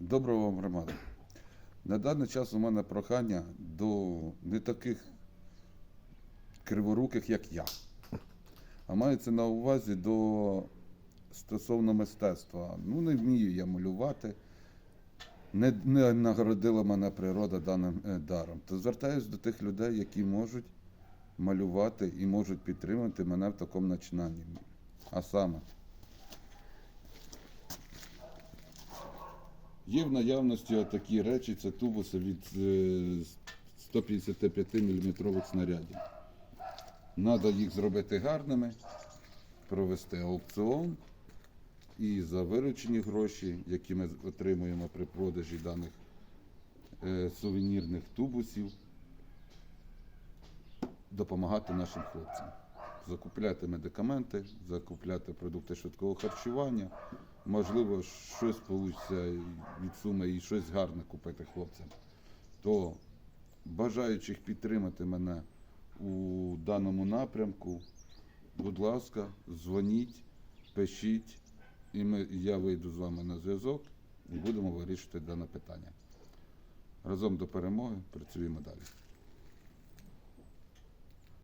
Доброго вам громада. На даний час у мене прохання до не таких криворуких, як я. А мається на увазі до стосовно мистецтва. Ну, не вмію я малювати. Не, не нагородила мене природа даним е, даром. То звертаюся до тих людей, які можуть малювати і можуть підтримати мене в такому начинанні. А саме. Є в наявності такі речі, це тубуси від е, 155 мм снарядів. Треба їх зробити гарними, провести аукціон і за виручені гроші, які ми отримуємо при продажі даних е, сувенірних тубусів, допомагати нашим хлопцям. Закупляти медикаменти, закупляти продукти швидкого харчування. Можливо, щось вийде від суми і щось гарне купити хлопцям. То бажаючих підтримати мене у даному напрямку, будь ласка, дзвоніть, пишіть, і ми, я вийду з вами на зв'язок і будемо вирішувати дане питання. Разом до перемоги працюємо далі.